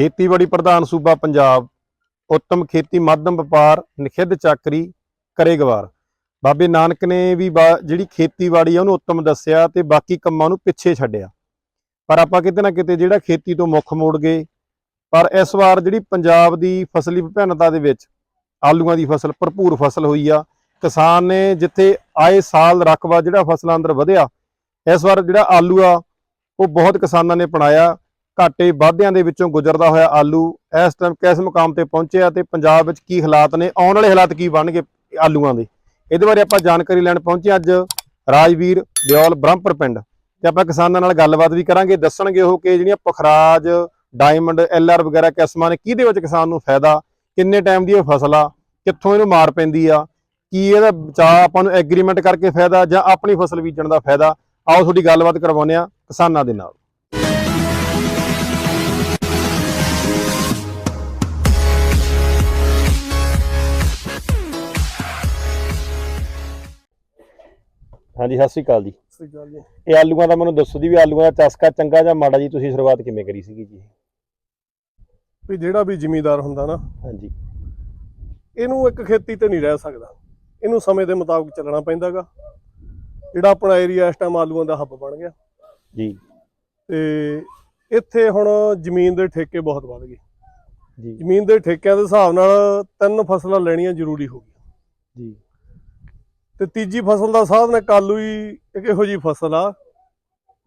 ਖੇਤੀਬਾੜੀ ਪ੍ਰਧਾਨ ਸੂਬਾ ਪੰਜਾਬ, ਉੱਤਮ ਖੇਤੀ ਮਾਧਮ ਵਪਾਰ, ਨਿਖਿੱਧ ਚਾਕਰੀ ਕਰੇਗਵਾਰ ਬਾਬੇ ਨਾਨਕ ਨੇ ਵੀ ਬਾ- ਜਿਹੜੀ ਖੇਤੀਬਾੜੀ ਆ ਉਹਨੂੰ ਉੱਤਮ ਦੱਸਿਆ ਤੇ ਬਾਕੀ ਕੰਮਾਂ ਨੂੰ ਪਿੱਛੇ ਛੱਡਿਆ। ਪਰ ਆਪਾਂ ਕਿਤੇ ਨਾ ਕਿਤੇ ਜਿਹੜਾ ਖੇਤੀ ਤੋਂ ਮੁੱਖ ਮੋੜ ਗਏ, ਪਰ ਇਸ ਵਾਰ ਜਿਹੜੀ ਪੰਜਾਬ ਦੀ ਫਸਲੀ ਵਿਭਿੰਨਤਾ ਦੇ ਵਿੱਚ ਆਲੂਆਂ ਦੀ ਫਸਲ, ਭਰਪੂਰ ਫਸਲ ਹੋਈ ਆ। ਕਿਸਾਨ ਨੇ ਜਿੱਥੇ ਆਏ ਸਾਲ ਰਕਬਾ ਜਿਹੜਾ ਫਸਲਾਂ ਅੰਦਰ ਵਧਿਆ, ਇਸ ਵਾਰ ਜਿਹੜਾ ਆਲੂ ਆ, ਉਹ ਬਹੁਤ ਕਿਸਾਨਾਂ ਨੇ ਅਪਣਾਇਆ। ਘਾਟੇ ਵਾਧਿਆਂ ਦੇ ਵਿੱਚੋਂ ਗੁਜ਼ਰਦਾ ਹੋਇਆ ਆਲੂ ਇਸ ਟਾਈਮ ਕਿਸ ਮੁਕਾਮ ਤੇ ਪਹੁੰਚਿਆ ਤੇ ਪੰਜਾਬ ਵਿੱਚ ਕੀ ਹਾਲਾਤ ਨੇ? ਆਉਣ ਵਾਲੇ ਹਾਲਾਤ ਕੀ ਬਣਨਗੇ ਆਲੂਆਂ ਦੇ? ਇਹਦੇ ਬਾਰੇ ਆਪਾਂ ਜਾਣਕਾਰੀ ਲੈਣ ਪਹੁੰਚੇ ਅੱਜ ਰਾਜਵੀਰ ਦਿਓਲ ਬ੍ਰਹਮਪੁਰ ਪਿੰਡ ਤੇ ਆਪਾਂ ਕਿਸਾਨਾਂ ਨਾਲ ਗੱਲਬਾਤ ਵੀ ਕਰਾਂਗੇ। ਦੱਸਣਗੇ ਉਹ ਕਿ ਜਿਹੜੀਆਂ ਪਖਰਾਜ ਡਾਇਮੰਡ ਐਲਆਰ ਵਗੈਰਾ ਕਿਸਮਾਂ ਨੇ, ਕਿਹਦੇ ਵਿੱਚ ਕਿਸਾਨ ਨੂੰ ਫਾਇਦਾ, ਕਿੰਨੇ ਟਾਈਮ ਦੀ ਇਹ ਫਸਲ ਆ ਕਿੱਥੋਂ ਇਹਨੂੰ ਮਾਰ ਪੈਂਦੀ ਆ, ਕੀ ਇਹਦਾ ਬਚਾਅ ਆਪਾਂ ਨੂੰ ਐਗਰੀਮੈਂਟ ਕਰਕੇ ਫਾਇਦਾ ਜਾਂ ਆਪਣੀ ਫਸਲ ਬੀਜਣ ਦਾ ਫਾਇਦਾ? ਆਓ ਤੁਹਾਡੀ ਗੱਲਬਾਤ ਕਰਵਾਉਂਦੇ ਆ ਕਿਸਾਨਾਂ ਦੇ ਨਾਲ। ਹਾਂਜੀ ਸਤਿ ਸ਼੍ਰੀ ਅਕਾਲ ਜੀ। ਸਹੀ ਗੱਲ ਜੀ। ਇਹ ਆਲੂਆਂ ਦਾ ਮੈਨੂੰ ਦੱਸੋ ਦੀ ਵੀ ਆਲੂਆਂ ਦਾ ਚਸਕਾ ਚੰਗਾ ਜਾਂ ਮਾੜਾ ਜੀ? ਤੁਸੀਂ ਸ਼ੁਰੂਆਤ ਕਿਵੇਂ ਕਰੀ ਸੀਗੀ ਜੀ? ਵੀ ਜਿਹੜਾ ਵੀ ਜ਼ਿਮੀਦਾਰ ਹੁੰਦਾ ਨਾ ਹਾਂਜੀ। ਇਹਨੂੰ ਇੱਕ ਖੇਤੀ ਤੇ ਨਹੀਂ ਰਹਿ ਸਕਦਾ। ਇਹਨੂੰ ਸਮੇਂ ਦੇ ਮੁਤਾਬਕ ਚੱਲਣਾ ਪੈਂਦਾਗਾ। ਜਿਹੜਾ ਆਪਣਾ ਏਰੀਆ ਇਸ ਟਾਈਮ ਆਲੂਆਂ ਦਾ ਹੱਬ ਬਣ ਗਿਆ। ਜੀ। ਤੇ ਇੱਥੇ ਹੁਣ ਜ਼ਮੀਨ ਦੇ ਠੇਕੇ ਬਹੁਤ ਵੱਧ ਗਏ। ਜੀ। ਜ਼ਮੀਨ ਦੇ ਠੇਕਿਆਂ ਦੇ ਹਿਸਾਬ ਨਾਲ ਤਿੰਨ ਫਸਲਾਂ ਲੈਣੀਆਂ ਜ਼ਰੂਰੀ ਹੋ ਗਈਆਂ। ਜੀ। ਤੇ ਤੀਜੀ ਫਸਲ ਦਾ ਸਾਧਨ ਇੱਕ ਆਲੂ ਹੀ ਇੱਕ ਇਹੋ ਜੀ ਫਸਲ ਆ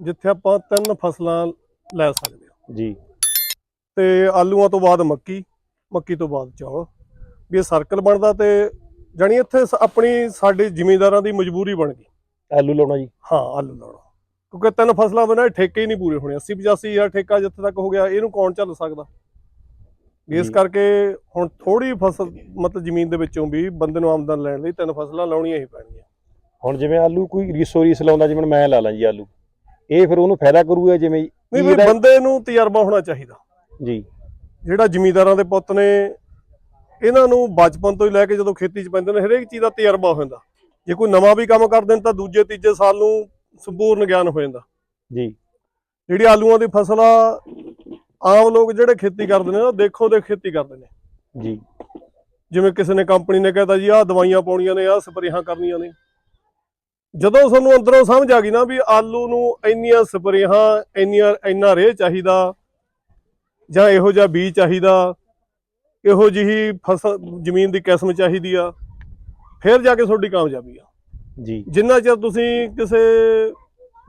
ਜਿੱਥੇ ਆਪਾਂ ਤਿੰਨ ਫਸਲਾਂ ਲੈ ਸਕਦੇ ਹਾਂ। ਜੀ। ਤੇ ਆਲੂਆਂ ਤੋਂ ਬਾਅਦ ਮੱਕੀ ਮੱਕੀ ਤੋਂ ਬਾਅਦ ਚੌਲ। ਵੀ ਇਹ ਸਰਕਲ ਬਣਦਾ ਤੇ ਜਾਣੀ ਇੱਥੇ ਆਪਣੀ ਸਾਡੇ ਜ਼ਿਮੀਂਦਾਰਾਂ ਦੀ ਮਜਬੂਰੀ ਬਣ ਗਈ। ਆਲੂ ਲਾਉਣਾ ਜੀ। ਹਾਂ ਆਲੂ ਲਾਉਣਾ। ਕਿਉਂਕਿ ਤਿੰਨ ਫਸਲਾਂ ਬਿਨਾਂ ਇਹ ਠੇਕੇ ਹੀ ਨਹੀਂ ਪੂਰੇ ਹੋਣੇ। 80 85 ਹਜ਼ਾਰ ਠੇਕਾ ਜਿੱਥੇ ਤੱਕ ਹੋ ਗਿਆ ਇਹਨੂੰ ਕੌਣ ਝੱਲ ਸਕਦਾ? ਇਸ। ਕਰਕੇ ਹੁਣ ਥੋੜੀ ਫਸਲ ਮਤਲਬ ਜ਼ਮੀਨ ਦੇ ਵਿੱਚੋਂ ਵੀ ਬੰਦੇ ਨੂੰ ਆਮਦਨ ਲੈਣ ਲਈ ਤਿੰਨ ਫਸਲਾਂ ਲਾਉਣੀਆਂ ਹੀ ਪੈਣਗੀਆਂ। ਹੁਣ ਜਿਵੇਂ ਆਲੂ ਕੋਈ ਰੀਸੋ ਰੀਸ ਲਾਉਂਦਾ ਜਿਵੇਂ ਮੈਂ ਲਾ ਲਾਂ ਜੀ ਆਲੂ ਇਹ ਫਿਰ ਉਹਨੂੰ ਫਾਇਦਾ ਕਰੂਗਾ ਜਿਵੇਂ ਨਹੀਂ ਵੀ ਬੰਦੇ ਨੂੰ ਤਜਰਬਾ ਹੋਣਾ ਚਾਹੀਦਾ। ਜੀ। ਜਿਹੜਾ ਜ਼ਿਮੀਂਦਾਰਾਂ ਦੇ ਪੁੱਤ ਨੇ ਇਹਨਾਂ ਨੂੰ ਬਚਪਨ ਤੋਂ ਹੀ ਲੈ ਕੇ ਜਦੋਂ ਖੇਤੀ 'ਚ ਪੈਂਦੇ ਨੇ ਹਰੇਕ ਚੀਜ਼ ਦਾ ਤਜਰਬਾ ਹੋ ਜਾਂਦਾ। ਜੇ ਕੋਈ ਨਵਾਂ ਵੀ ਕੰਮ ਕਰਦੇ ਨੇ ਤਾਂ ਦੂਜੇ ਤੀਜੇ ਸਾਲ ਨੂੰ ਸੰਪੂਰਨ ਗਿਆਨ ਹੋ ਜਾਂਦਾ। ਜੀ। ਜਿਹੜੀ ਆਲੂਆਂ ਦੀ ਫਸਲ ਆ ਆਮ ਲੋਕ ਜਿਹੜੇ ਖੇਤੀ ਕਰਦੇ ਨੇ ਉਹ ਦੇਖੋ ਦੇ ਖੇਤੀ ਕਰਦੇ ਨੇ। ਜੀ। ਜਿਵੇਂ ਕਿਸੇ ਨੇ ਕੰਪਨੀ ਨੇ ਕਹਿਤਾ ਜੀ ਆਹ ਦਵਾਈਆਂ ਪਾਉਣੀਆਂ ਨੇ ਆਹ ਸਪਰੇਹਾਂ ਕਰਨੀਆਂ ਨੇ। ਜਦੋਂ ਸਾਨੂੰ ਅੰਦਰੋਂ ਸਮਝ ਆ ਗਈ ਨਾ ਵੀ ਆਲੂ ਨੂੰ ਇੰਨੀਆਂ ਸਪਰੇਹਾਂ ਇੰਨੀਆਂ ਇੰਨਾ ਰੇਹ ਚਾਹੀਦਾ ਜਾਂ ਇਹੋ ਜਿਹਾ ਬੀਜ ਚਾਹੀਦਾ ਇਹੋ ਜਿਹੀ ਫਸਲ ਜ਼ਮੀਨ ਦੀ ਕਿਸਮ ਚਾਹੀਦੀ ਆ ਫਿਰ ਜਾ ਕੇ ਤੁਹਾਡੀ ਕਾਮਯਾਬੀ ਆ। ਜੀ। ਜਿੰਨਾ ਚਿਰ ਤੁਸੀਂ ਕਿਸੇ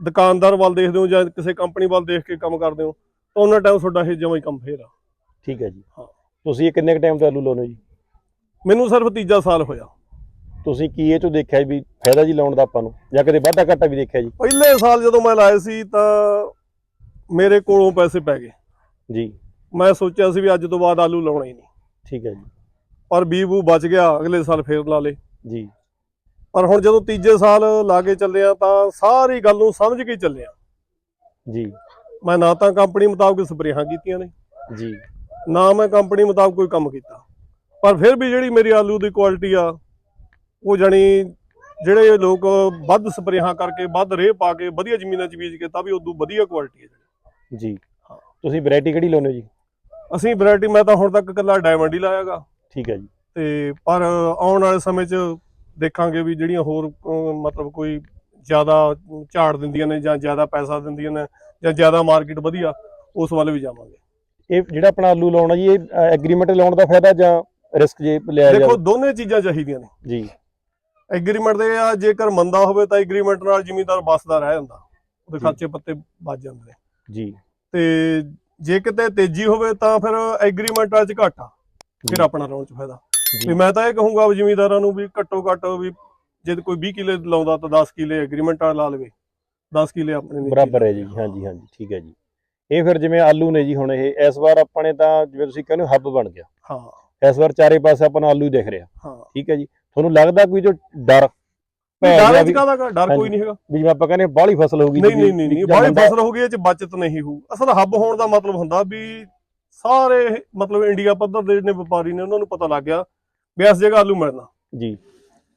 ਦੁਕਾਨਦਾਰ ਵੱਲ ਦੇਖਦੇ ਹੋ ਜਾਂ ਕਿਸੇ ਕੰਪਨੀ ਵੱਲ ਦੇਖ ਕੇ ਕੰਮ ਕਰਦੇ ਹੋ ਤਾਂ ਉਹਨਾਂ ਟਾਈਮ ਤੁਹਾਡਾ ਇਹ ਜਮਾਂ ਹੀ ਕੰਮ ਫੇਰ ਆ। ਠੀਕ ਹੈ ਜੀ। ਹਾਂ। ਤੁਸੀਂ ਇਹ ਕਿੰਨੇ ਕ ਟਾਈਮ ਤੋਂ ਆਲੂ ਲਾਉਂਦੇ ਹੋ ਜੀ? ਮੈਨੂੰ ਸਿਰਫ ਤੀਜਾ ਸਾਲ ਹੋਇਆ। ਤੁਸੀਂ ਕੀ ਇਹ ਚੋਂ ਦੇਖਿਆ ਵੀ ਫਾਇਦਾ ਜੀ ਲਾਉਣ ਦਾ ਆਪਾਂ ਨੂੰ? ਜਾਂ ਕਦੇ ਵਾਧਾ ਘਾਟਾ ਵੀ ਦੇਖਿਆ ਜੀ? ਪਹਿਲੇ ਸਾਲ ਜਦੋਂ ਮੈਂ ਲਾਏ ਸੀ ਤਾਂ ਮੇਰੇ ਕੋਲੋਂ ਪੈਸੇ ਪੈ ਗਏ। ਜੀ। ਮੈਂ ਸੋਚਿਆ ਸੀ ਵੀ ਅੱਜ ਤੋਂ ਬਾਅਦ ਆਲੂ ਲਾਉਣਾ ਹੀ ਨਹੀਂ। ਠੀਕ ਹੈ ਜੀ। ਪਰ ਬੀ ਬੂ ਬਚ ਗਿਆ ਅਗਲੇ ਸਾਲ ਫੇਰ ਲਾ ਲੇ। ਜੀ। ਪਰ ਹੁਣ ਜਦੋਂ ਤੀਜੇ ਸਾਲ ਲਾ ਕੇ ਚੱਲੇ ਆ ਤਾਂ ਸਾਰੀ ਗੱਲ ਨੂੰ ਸਮਝ ਕੇ ਹੀ ਚੱਲੇ ਆ। ਜੀ। ਮੈਂ ਨਾ ਤਾਂ ਕੰਪਨੀ ਮੁਤਾਬਕ ਸਪਰੇਹਾਂ ਕੀਤੀਆਂ ਨੇ। ਜੀ। ਨਾ ਮੈਂ ਕੰਪਨੀ ਮੁਤਾਬਕ ਕੋਈ ਕੰਮ ਕੀਤਾ। ਪਰ ਫਿਰ ਵੀ ਜਿਹੜੀ ਮੇਰੀ ਆਲੂ ਦੀ ਕੁਆਲਿਟੀ ਆ ਉਹ ਜਾਣੀ ਜਿਹੜੇ ਲੋਕ ਵੱਧ ਸਪਰੇਹਾਂ ਕਰਕੇ ਵੱਧ ਰੇਹ ਪਾ ਕੇ ਵਧੀਆ ਜ਼ਮੀਨਾਂ 'ਚ ਬੀਜ ਕੇ ਤਾਂ ਵੀ ਉਦੋਂ ਵਧੀਆ ਕੁਆਲਿਟੀ ਹੈ ਜੀ। ਤੁਸੀਂ ਵੈਰਾਈਟੀ ਕਿਹੜੀ ਲਾਉਂਦੇ ਹੋ ਜੀ? ਅਸੀਂ ਵੈਰਾਈਟੀ ਮੈਂ ਤਾਂ ਹੁਣ ਤੱਕ ਇਕੱਲਾ ਡਾਇਮੰਡ ਹੀ ਲਾਇਆਗਾ ਠੀਕ ਹੈ ਜੀ। ਤੇ ਪਰ ਆਉਣ ਵਾਲੇ ਸਮੇਂ 'ਚ ਦੇਖਾਂਗੇ ਵੀ ਜਿਹੜੀਆਂ ਹੋਰ ਮਤਲਬ ਕੋਈ ਜ਼ਿਆਦਾ ਝਾੜ ਦਿੰਦੀਆਂ ਨੇ ਜਾਂ ਜ਼ਿਆਦਾ ਪੈਸਾ ਦਿੰਦੀਆਂ ਨੇ ਜਾਂ ਜ਼ਿਆਦਾ ਮਾਰਕੀਟ ਵਧੀਆ ਉਸ ਵੱਲ ਵੀ ਜਾਵਾਂਗੇ। ਇਹ ਜਿਹੜਾ ਆਪਣਾ ਆਲੂ ਲਾਉਣਾ ਜੀ ਇਹ ਐਗਰੀਮੈਂਟ ਲਾਉਣ ਦਾ ਫਾਇਦਾ ਜਾਂ ਰਿਸਕ ਜੇ ਲਿਆ ਦੇਖੋ ਜਾਵੇ? ਦੋਨੇ ਚੀਜ਼ਾਂ ਚਾਹੀਦੀਆਂ ਨੇ। ਜੀ। ਐਗਰੀਮੈਂਟ ਦੇ ਆ ਜੇਕਰ ਮੰਦਾ ਹੋਵੇ ਤਾਂ ਐਗਰੀਮੈਂਟ ਨਾਲ ਜ਼ਿਮੀਂਦਾਰ ਬਸਦਾ ਰਹਿ ਜਾਂਦਾ। ਉਹਦੇ। ਖਰਚੇ ਪੱਤੇ ਬਚ ਜਾਂਦੇ ਨੇ ਜੀ। ਤੇ ਜੇ ਕਿਤੇ ਤੇਜ਼ੀ ਹੋਵੇ ਤਾਂ ਫਿਰ ਐਗਰੀਮੈਂਟ ਚ ਘਾਟਾ ਫਿਰ। ਆਪਣਾ ਲਾਉਣ ਚ ਫਾਇਦਾ। ਵੀ ਮੈਂ ਤਾਂ ਇਹ ਕਹੂੰਗਾ ਵੀ ਜ਼ਿਮੀਂਦਾਰਾਂ ਨੂੰ ਵੀ ਘੱਟੋ ਘੱਟ ਵੀ ਜੇ ਕੋਈ 20 ਕਿੱਲੇ ਲਾਉਂਦਾ ਤਾਂ 10 ਕਿੱਲੇ ਐਗਰੀਮੈਂਟ ਲਾ ਲਵੇ। 10 ਕਿੱਲੇ ਆਪਣੇ ਨਿੱਜੀ ਬਰਾਬਰ ਹੈ ਜੀ। ਹਾਂਜੀ ਹਾਂਜੀ। ਠੀਕ ਹੈ ਜੀ। ਇਹ ਫਿਰ ਜਿਵੇਂ ਆਲੂ ਨੇ ਜੀ ਹੁਣ ਇਹ ਇਸ ਵਾਰ ਆਪਣੇ ਤਾਂ ਜਿਵੇਂ ਤੁਸੀਂ ਕਹਿੰਦੇ ਹੱਬ ਬਣ ਗਿਆ। ਹਾਂ। ਇਸ ਵਾਰ ਚਾਰੇ ਪਾਸੇ ਆਪਾਂ ਨੂੰ ਆਲੂ ਦਿਖ ਰਿਹਾ। ਹਾਂ। ਠੀਕ ਹੈ ਜੀ। ਤੁਹਾਨੂੰ ਲੱਗਦਾ ਕੋਈ ਜੋ ਡਰ ਡਰ ਕਾਹਦਾ ਗਾ? ਡਰ ਕੋਈ। ਨਹੀਂ ਹੈਗਾ। ਵੀ ਜਿਵੇਂ ਆਪਾਂ ਕਹਿੰਦੇ ਬਾਹਲੀ ਫਸਲ ਹੋਊਗੀ ਨਹੀਂ ਨਹੀਂ ਨਹੀਂ ਬਾਹਲੀ ਫਸਲ ਹੋ ਗਈ ਇਹ ਚ ਬਚਤ ਨਹੀਂ ਹੋਊ। ਅਸਲ ਹੱਬ ਹੋਣ ਦਾ ਮਤਲਬ ਹੁੰਦਾ ਵੀ ਸਾਰੇ ਮਤਲਬ ਇੰਡੀਆ ਪੱਧਰ ਦੇ ਜਿਹੜੇ ਵਪਾਰੀ ਨੇ ਉਹਨਾਂ ਨੂੰ ਪਤਾ ਲੱਗ ਗਿਆ ਵੀ ਇਸ ਜਗ੍ਹਾ ਆਲੂ ਮਿਲਣਾ। ਜੀ।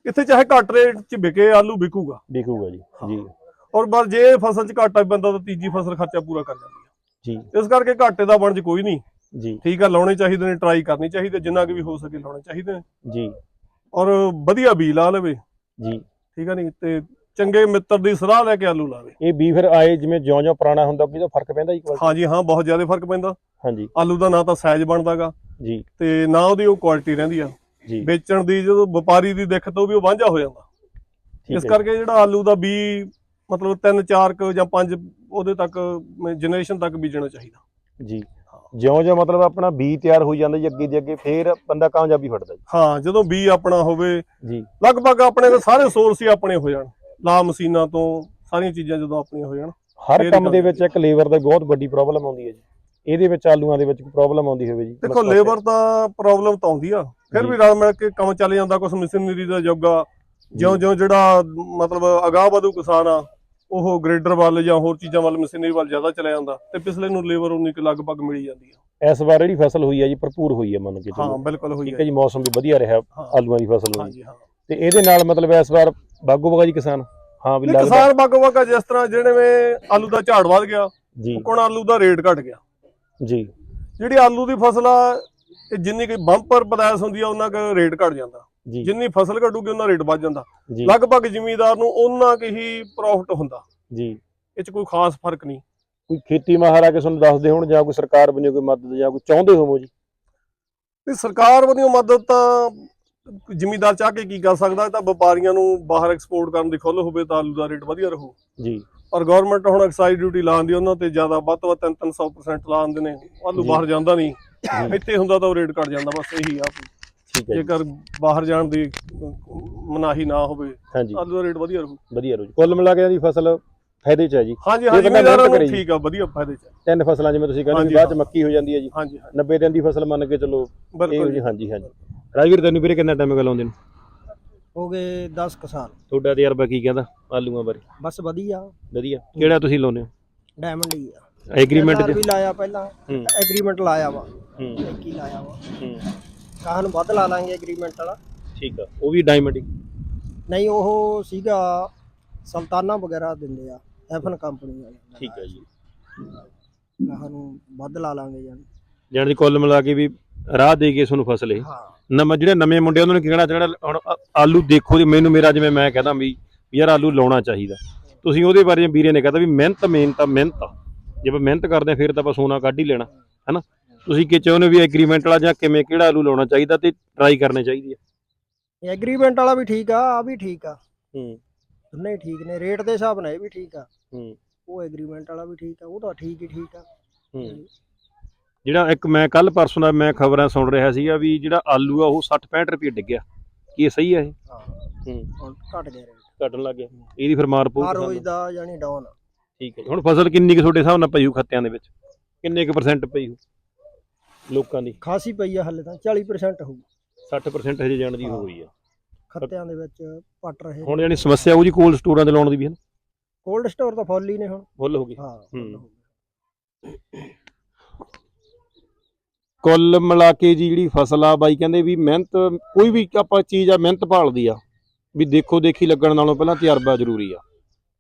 ਇੱਥੇ ਚਾਹੇ ਘੱਟ ਰੇਟ 'ਚ ਵਿਕੇ ਆਲੂ ਵਿਕੂਗਾ। ਦਿਖੂਗਾ ਜੀ ਜੀ। ਔਰ ਪਰ ਜੇ ਫਸਲ 'ਚ ਘਾਟਾ ਵੀ ਬੰਦਾ ਤਾਂ ਤੀਜੀ ਫਸਲ ਖਰਚਾ ਪੂਰਾ ਕਰ ਜਾਂਦੀ ਹੈ ਜੀ। ਇਸ ਕਰਕੇ ਘਾਟੇ ਦਾ ਬਣਜ ਕੋਈ ਨਹੀਂ। ਜੀ। ਠੀਕ ਆ ਲਾਉਣੇ ਚਾਹੀਦੇ ਨੇ ਟਰਾਈ ਕਰਨੀ ਚਾਹੀਦੀ ਜਿੰਨਾ ਕੁ ਵੀ ਹੋ ਸਕੇ ਲਾਉਣੇ ਚਾਹੀਦੇ ਨੇ। ਜੀ। ਔਰ ਵਧੀਆ ਬੀਜ ਲਾ ਲਵੇ। ਜੀ। ਠੀਕ ਆ ਨਹੀਂ ਤੇ ਚੰਗੇ ਮਿੱਤਰ ਦੀ ਸਲਾਹ ਲੈ ਕੇ ਆਲੂ ਲਾਵੇ। ਇਹ ਵੀ ਫਿਰ ਆਏ ਜਿਵੇਂ ਜਿਉਂ-ਜਿਉਂ ਪੁਰਾਣਾ ਹੁੰਦਾ ਕਿਹਦਾ ਫ਼ਰਕ ਪੈਂਦਾ ਕੁਆਲਿਟੀ ਹਾਂਜੀ ਹਾਂ ਬਹੁਤ ਜ਼ਿਆਦਾ ਫ਼ਰਕ ਪੈਂਦਾ। ਹਾਂਜੀ। ਆਲੂ ਦਾ ਨਾ ਤਾਂ ਸਾਈਜ਼ ਬਣਦਾਗਾ। ਜੀ। ਤੇ ਨਾ ਉਹਦੀ ਉਹ ਕੁਆਲਿਟੀ ਰਹਿੰਦੀ ਆ। ਜੀ। ਵੇਚਣ ਦੀ ਜਦੋਂ ਵਪਾਰੀ ਦੀ ਦਿੱਕਤ ਉਹ ਵੀ ਉਹ ਵਾਂਝਾ ਹੋ ਜਾਂਦਾ। ਇਸ ਕਰਕੇ ਜਿਹੜਾ ਆਲੂ ਦਾ ਬੀ ਮਤਲਬ 3 4 ਕ ਜਾਂ 5 ਉਹਦੇ ਤੱਕ ਜਨਰੇਸ਼ਨ ਤੱਕ ਬੀਜਣਾ ਚਾਹੀਦਾ। ਜੀ। ਜਿਉਂ-ਜਿਉਂ ਮਤਲਬ ਆਪਣਾ ਬੀ ਤਿਆਰ ਹੋਈ ਜਾਂਦਾ ਜੀ ਅੱਗੇ ਦੀ ਅੱਗੇ ਫੇਰ ਬੰਦਾ ਕਾਮਯਾਬੀ ਫੜਦਾ ਜੀ। ਹਾਂ ਜਦੋਂ ਬੀ ਆਪਣਾ ਹੋਵੇ ਜੀ। ਲਗਭਗ ਆਪਣੇ ਦੇ ਸਾਰੇ ਸੋਰਸ ਹੀ ਆਪਣੇ ਹੋ ਜਾਣ। ਲਾ ਮਸ਼ੀਨਾਂ ਤੋਂ ਸਾਰੀਆਂ ਚੀਜ਼ਾਂ ਜਦੋਂ ਆਪਣੀਆਂ ਹੋ ਜਾਣ ਹਰ ਕੰਮ ਦੇ ਵਿੱਚ ਇੱਕ ਲੇਬਰ ਦੀ ਬਹੁਤ ਵੱਡੀ ਪ੍ਰੋਬਲਮ ਆਉਂਦੀ ਹੈ ਜੀ। ਇਹਦੇ ਵਿੱਚ ਆਲੂਆਂ ਦੇ ਵਿੱਚ ਪ੍ਰੋਬਲਮ ਆਉਂਦੀ ਹੋਵੇ ਜੀ। ਦੇਖੋ ਲੇਬਰ ਤਾਂ ਪ੍ਰੋਬਲਮ ਤਾਂ ਆਉਂਦੀ ਆ। ਫਿਰ। ਵੀ ਰਲ ਮਿਲ ਕੇ ਕੰਮ ਚੱਲ ਜਾਂਦਾ ਕੁਝ ਮਸ਼ੀਨਰੀ ਦਾ ਯੁੱਗ ਜਿਉਂ-ਜਿਉਂ ਜਿਹੜਾ ਮਤਲਬ ਅਗਾਹ ਵਧੂ ਕਿਸਾਨ ਆ ਉਹ ਗ੍ਰੇਡਰ ਵੱਲ ਜਾਂ ਹੋਰ ਚੀਜ਼ਾਂ ਵੱਲ ਮਸ਼ੀਨਰੀ ਵੱਲ ਜ਼ਿਆਦਾ ਚਲਾ ਜਾਂਦਾ ਤੇ ਪਿਛਲੇ ਨੂੰ ਲੇਬਰ ਉਨੀ ਕੁ ਲਗਭਗ ਮਿਲੀ ਜਾਂਦੀ ਆ। ਇਸ ਵਾਰ ਜਿਹੜੀ ਫਸਲ ਹੋਈ ਹੈ ਜੀ ਭਰਪੂਰ ਹੋਈ ਹੈ ਮੰਨ ਕੇ ਹਾਂ ਬਿਲਕੁਲ ਹੋਈ ਠੀਕ ਹੈ ਜੀ ਮੌਸਮ ਵੀ ਵਧੀਆ ਰਿਹਾ ਆਲੂਆਂ ਦੀ ਫਸਲ ਹੋਈ। ਹਾਂਜੀ ਹਾਂ। ਤੇ ਇਹਦੇ ਨਾਲ ਮਤਲਬ ਇਸ ਵਾਰ ਬਾਗੋ ਬਗਾ ਜੀ ਕਿਸਾਨ? ਹਾਂ ਵੀ ਲੱਗਦਾ ਕਿਸਾਨ ਬਾਗੋ ਬਾਗਾ ਜਿਸ ਤਰ੍ਹਾਂ ਜਿਹੜੇ ਆਲੂ ਦਾ ਝਾੜ ਵੱਧ ਗਿਆ ਜੀ। ਕੋਣ ਆਲੂ ਦਾ ਰੇਟ ਘਟ ਗਿਆ। ਜੀ। ਜਿਹੜੀ ਆਲੂ ਦੀ ਫਸਲ ਆ ਇਹ ਜਿੰਨੀ ਕਿ ਬੰਪਰ ਪਦਾਇਸ ਹੁੰਦੀ ਆ ਉਹਨਾਂ ਕੁ ਰੇਟ ਘਟ ਜਾਂਦਾ। ਜਿੰਨੀ ਫਸਲ ਘਟੂਗੀ ਉਹਨਾਂ ਰੇਟ ਵੱਧ ਜਾਂਦਾ। ਲਗਭਗ ਜ਼ਿਮੀਦਾਰ ਨੂੰ ਉਹਨਾਂ ਕੁ ਹੀ ਪ੍ਰੋਫਿਟ ਹੁੰਦਾ। ਜੀ। ਇਹ ਚ ਕੋਈ ਖਾਸ ਫ਼ਰਕ ਨਹੀਂ। ਕੋਈ ਖੇਤੀ ਮਾਹਰ ਆ ਕੇ ਤੁਹਾਨੂੰ ਦੱਸਦੇ ਹੋਣ ਜਾਂ ਕੋਈ ਸਰਕਾਰ ਵੱਲੋਂ ਕੋਈ ਮਦਦ ਜਾਂ ਕੋਈ ਚਾਹੁੰਦੇ ਹੋਵੋ ਜੀ? ਤੇ ਸਰਕਾਰ ਵੱਲੋਂ ਮਦਦ ਤਾਂ ਜ਼ਿਮੀਦਾਰ ਚਾਹ ਕੇ ਕੀ ਕਰ ਸਕਦਾ? ਤਾਂ ਵਪਾਰੀਆਂ ਨੂੰ ਬਾਹਰ ਐਕਸਪੋਰਟ ਕਰਨ ਦੀ ਖੁੱਲ੍ਹ ਹੋਵੇ ਤਾਂ ਆਲੂ ਦਾ ਰੇਟ ਵਧੀਆ ਰਹੂ। ਜੀ। ਪਰ ਗਵਰਨਮੈਂਟ ਹੁਣ ਐਕਸਾਈਜ਼ ਡਿਊਟੀ ਲਾਉਂਦੀ ਉਹਨਾਂ ਤੇ ਜ਼ਿਆਦਾ ਵੱਧ ਤੋਂ ਵੱਧ 3-300% ਲਾਉਂਦੇ ਨੇ। ਆਲੂ। ਬਾਹਰ ਜਾਂਦਾ ਨਹੀਂ। ਇੱਥੇ ਹੁੰਦਾ ਤਾਂ ਉਹ ਰੇਟ ਘਟ ਜਾਂਦਾ ਬਸ ਇਹੀ ਆ। ਠੀਕ ਹੈ ਜੀ। ਜੇਕਰ ਬਾਹਰ ਜਾਣ ਦੀ ਮਨਾਹੀ ਨਾ ਹੋਵੇ ਹਾਂਜੀ। ਆਲੂ ਦਾ ਰੇਟ ਵਧੀਆ ਰਹੂ। ਵਧੀਆ ਰੋਜੀ ਕੁੱਲ ਮਿਲਾ ਕੇ ਇਹਦੀ ਫਸਲ ਫਾਇਦੇ ਚ ਹੈ ਜੀ। ਹਾਂਜੀ ਇਹ ਹਾਂ ਬੰਦਾ ਜ਼ਿਮੀਦਾਰਾਂ ਮਿਹਨਤ ਨੂੰ ਕਰੇ ਜੀ। ਠੀਕ ਆ ਵਧੀਆ ਫਾਇਦੇ ਚ ਤਿੰਨ ਫਸਲਾਂ ਜਿਵੇਂ ਤੁਸੀਂ ਕਹਿੰਦੇ ਹਾਂਜੀ, ਬਾਅਦ ਚ। ਮੱਕੀ ਹੋ ਜਾਂਦੀ ਹੈ ਜੀ। ਹਾਂਜੀ ਹਾਂ 90 ਦਿਨ ਦੀ ਫਸਲ ਮੰਨ ਕੇ ਚੱਲੋ ਇਹ ਬਿਲਕੁਲ ਜੀ ਹਾਂਜੀ ਹਾਂਜੀ। ਰਾਜਵੀਰ ਤੈਨੂੰ ਵੀਰੇ ਕਿੰਨਾ ਟਾਈਮ ਗੱਲ ਆਉਂਦੇ ਨੂੰ ਹੋ ਗਏ 10 ਕੁ ਸਾਲ। ਤੁਹਾਡਾ ਤਜਰਬਾ ਕੀ ਕਹਿੰਦਾ ਆਲੂਆਂ ਬਾਰੇ? ਬਸ ਵਧੀਆ। ਵਧੀਆ। ਕਿਹੜਾ ਤੁਸੀਂ ਲਾਉਂਦੇ ਹੋ? ਡਾਇਮੰਡ ਹੀ ਆ। ਐਗਰੀਮੈਂਟ ਵੀ ਲਾਇਆ ਪਹਿਲਾਂ। ਹੂੰ। ਐਗਰੀਮੈਂਟ ਲਾਇਆ ਵਾ। ਹੂੰ। ਇੱਕ ਹੀ ਲਾਇਆ ਵਾ। ਹੂੰ। ਕਾਹ ਨੂੰ ਵੱਧ ਲਾ ਲਾਂਗੇ ਐਗਰੀਮੈਂਟ ਵਾਲਾ। ਠੀਕ ਆ ਉਹ ਵੀ ਡਾਇਮੰਡ ਹੀ। ਨਹੀਂ ਉਹ ਸੀਗਾ ਸੁਲਤਾਨਾ ਵਗੈਰਾ ਦਿੰਦੇ ਆ ਐਫਨ ਕੰਪਨੀ ਵਾਲੇ। ਠੀਕ ਆ ਜੀ। ਕਾਹ ਨੂੰ ਵੱਧ ਲਾ ਲਾਂਗੇ ਜਾਨ ਜਾਣ ਦੀ ਕੁੱਲ ਮਿਲਾ ਕੇ ਵੀ ਰਾਹ ਦੇ ਕੇ ਤੁਹਾਨੂੰ ਫਸਲ। ਇਹ ਹਾਂ ਜਿਹੜੇ ਨਵੇਂ ਮੁੰਡੇ ਉਹਨਾਂ ਨੂੰ ਕੀ ਕਹਿਣਾ ਚਾਹਣਾ ਹੁਣ ਆ- ਆਲੂ ਦੇਖੋ ਜੀ ਮੈਨੂੰ ਮੇਰਾ ਜਿਵੇਂ ਮੈਂ ਕਹਦਾ ਵੀ ਯਾਰ ਆਲੂ ਲਾਉਣਾ ਚਾਹੀਦਾ। ਤੁਸੀਂ ਉਹਦੇ ਬਾਰੇ ਵੀਰੇ ਨੇ ਕਹਤਾ ਵੀ ਮਿਹਨਤ ਮਿਹਨਤ ਆ ਮਿਹਨਤ ਆ। ਜੇ ਆਪਾਂ ਮਿਹਨਤ ਕਰਦੇ ਆ ਫਿਰ ਤਾਂ ਆਪਾਂ ਸੋਨਾ ਕੱਢ ਹੀ ਲੈਣਾ ਹੈਨਾ? ਤੁਸੀਂ ਕਿ ਚਾਹੁੰਦੇ ਵੀ ਐਗਰੀਮੈਂਟ ਵਾਲਾ ਜਾਂ ਕਿਵੇਂ ਕਿਹੜਾ ਆਲੂ ਲਾਉਣਾ ਚਾਹੀਦਾ ਤੇ ਟਰਾਈ ਕਰਨੇ ਚਾਹੀਦੀ ਹੈ ਐਗਰੀਮੈਂਟ ਵਾਲਾ ਵੀ ਠੀਕ ਆ ਆ ਵੀ ਠੀਕ ਆ। ਹੂੰ। ਦੋਨੇ ਠੀਕ ਨੇ ਰੇਟ ਦੇ ਹਿਸਾਬ ਨਾਲ ਇਹ ਵੀ ਠੀਕ ਆ। ਹੂੰ। ਉਹ ਐਗਰੀਮੈਂਟ ਵਾਲਾ ਵੀ ਠੀਕ ਆ ਉਹ ਤਾਂ ਠੀਕ ਹੀ ਠੀਕ ਆ। ਹੂੰ। ਜਿਹੜਾ ਇੱਕ ਮੈਂ ਕੱਲ ਪਰਸੋਂ ਦਾ ਮੈਂ ਖਬਰਾਂ ਸੁਣ ਰਿਹਾ ਸੀਗਾ ਵੀ ਜਿਹੜਾ ਆਲੂ ਆ ਉਹ 60 65 ਰੁਪਏ ਡਿੱਗਿਆ ਕੀ ਇਹ ਸਹੀ ਹੈ ਇਹ? ਹਾਂ। ਹੂੰ। ਹੁਣ ਘਟ ਗਿਆ ਰੇਟ ਘਟਣ ਲੱਗ ਗਿਆ। ਇਹਦੀ ਫਿਰ ਮਾਰ ਪਊ ਹਰ ਰੋਜ਼। ਦਾ ਯਾਨੀ ਡਾਊਨ ਠੀਕ ਹੈ ਜੀ। ਹੁਣ ਫਸਲ ਕਿੰਨੀ ਕੁ ਤੁਹਾਡੇ ਹਿਸਾਬ ਨਾਲ ਪਈ ਹੋਊ ਖੱਤਿਆਂ ਦੇ ਵਿੱਚ? ਕਿੰਨੇ ਕੁ ਪਰਸੈਂਟ ਪਈ ਹੋਊ? ਲੋਕਾਂ ਦੀ। ਖਾਸੀ ਪਈ ਆ ਹਲੇ ਤਾਂ 40% ਹੋਊ। 60% ਹਜੇ ਜਾਣ ਦੀ ਹੋ ਗਈ ਆ। ਖੱਤਿਆਂ ਦੇ ਵਿੱਚ ਪੱਟ ਰਹੇ। ਹੁਣ ਜਾਨੀ ਸਮੱਸਿਆ ਉਹ ਜੀ ਕੋਲਡ ਸਟੋਰਾਂ ਤੇ ਲਾਉਣ ਦੀ ਵੀ ਹੈ ਨਾ ਕੋਲਡ ਸਟੋਰ ਤਾਂ ਫੁੱਲ ਹੀ ਨੇ ਹੁਣ। ਫੁੱਲ ਹੋ ਗਈ ਹਾਂ ਹੋ। ਕੁੱਲ ਮਿਲਾ ਕੇ ਜੀ ਜਿਹੜੀ ਫਸਲ ਆ ਬਾਈ ਕਹਿੰਦੇ ਵੀ ਮਿਹਨਤ ਕੋਈ ਵੀ ਆਪਾਂ ਚੀਜ਼ ਆ ਮਿਹਨਤ ਭਾਲਦੀ ਆ। ਵੀ ਦੇਖੋ ਦੇਖੀ ਲੱਗਣ ਨਾਲੋਂ ਪਹਿਲਾਂ ਤਜਰਬਾ ਜ਼ਰੂਰੀ ਆ।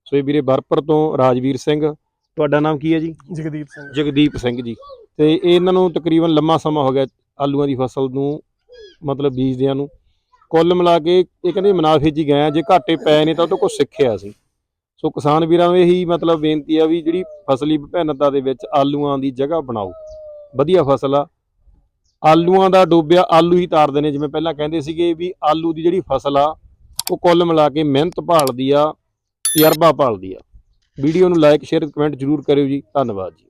ਸੋ ਇਹ ਵੀਰੇ ਬਰਪਰ ਤੋਂ ਰਾਜਵੀਰ ਸਿੰਘ ਤੁਹਾਡਾ ਨਾਮ ਕੀ ਹੈ ਜੀ? ਜਗਦੀਪ ਸਿੰਘ। ਜਗਦੀਪ ਸਿੰਘ ਜੀ। ਤੇ ਇਹਨਾਂ ਨੂੰ ਤਕਰੀਬਨ ਲੰਮਾ ਸਮਾਂ ਹੋ ਗਿਆ ਆਲੂਆਂ ਦੀ ਫਸਲ ਨੂੰ, ਮਤਲਬ ਬੀਜਦਿਆਂ ਨੂੰ। ਕੁੱਲ ਮਿਲਾ ਕੇ ਇਹ ਕਹਿੰਦੇ ਮੁਨਾਫੇ 'ਚ ਹੀ ਗਏ ਆ, ਜੇ ਘਾਟੇ ਪਏ ਨੇ ਤਾਂ ਉਹ ਤੋਂ ਕੁਝ ਸਿੱਖਿਆ ਸੀ। ਸੋ ਕਿਸਾਨ ਵੀਰਾਂ ਨੂੰ ਇਹੀ ਮਤਲਬ ਬੇਨਤੀ ਆ ਵੀ ਜਿਹੜੀ ਫਸਲੀ ਵਿਭਿੰਨਤਾ ਦੇ ਵਿੱਚ ਆਲੂਆਂ ਦੀ ਜਗ੍ਹਾ ਬਣਾਓ। ਵਧੀਆ ਫਸਲ ਆ। ਆਲੂਆਂ ਦਾ ਡੋਬਿਆ ਆਲੂ ਹੀ ਤਾਰਦੇ ਨੇ, ਜਿਵੇਂ ਪਹਿਲਾਂ ਕਹਿੰਦੇ ਸੀਗੇ ਵੀ ਆਲੂ ਦੀ ਜਿਹੜੀ ਫਸਲ ਆ, ਉਹ ਕੁੱਲ ਮਿਲਾ ਕੇ ਮਿਹਨਤ ਭਾਲਦੀ ਆ, ਤਜਰਬਾ ਭਾਲਦੀ ਆ। ਵੀਡੀਓ ਨੂੰ ਲਾਈਕ ਸ਼ੇਅਰ ਕਮੈਂਟ ਜ਼ਰੂਰ ਕਰਿਓ ਜੀ। ਧੰਨਵਾਦ ਜੀ।